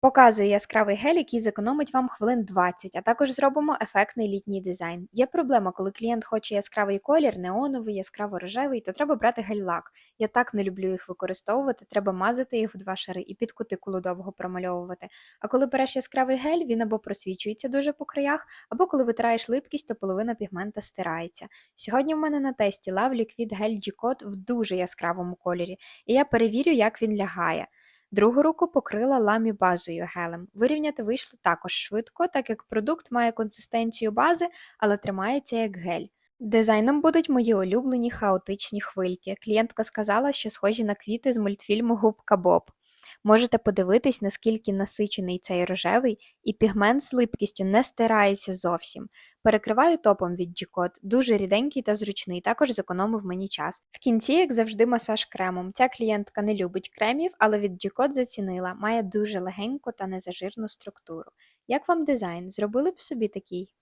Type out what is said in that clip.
Показую яскравий гель, який зекономить вам хвилин 20, а також зробимо ефектний літній дизайн. Є проблема, коли клієнт хоче яскравий колір, неоновий, яскраво-рожевий, то треба брати гель-лак. Я так не люблю їх використовувати, треба мазати їх в два шари і під кутикулу довго промальовувати. А коли береш яскравий гель, він або просвічується дуже по краях, або коли витираєш липкість, то половина пігмента стирається. Сьогодні в мене на тесті Love Liquid Gel G-Coat в дуже яскравому кольорі, і я перевірю, як він лягає. Другу руку покрила ламі базою гелем. Вирівняти вийшло також швидко, так як продукт має консистенцію бази, але тримається як гель. Дизайном будуть мої улюблені хаотичні хвильки. Клієнтка сказала, що схожі на квіти з мультфільму Губка Боб. Можете подивитись, наскільки насичений цей рожевий, і пігмент з липкістю не стирається зовсім. Перекриваю топом від G-Code, дуже ріденький та зручний, також зекономив мені час. В кінці, як завжди, масаж кремом. Ця клієнтка не любить кремів, але від G-Code зацінила, має дуже легеньку та незажирну структуру. Як вам дизайн? Зробили б собі такий?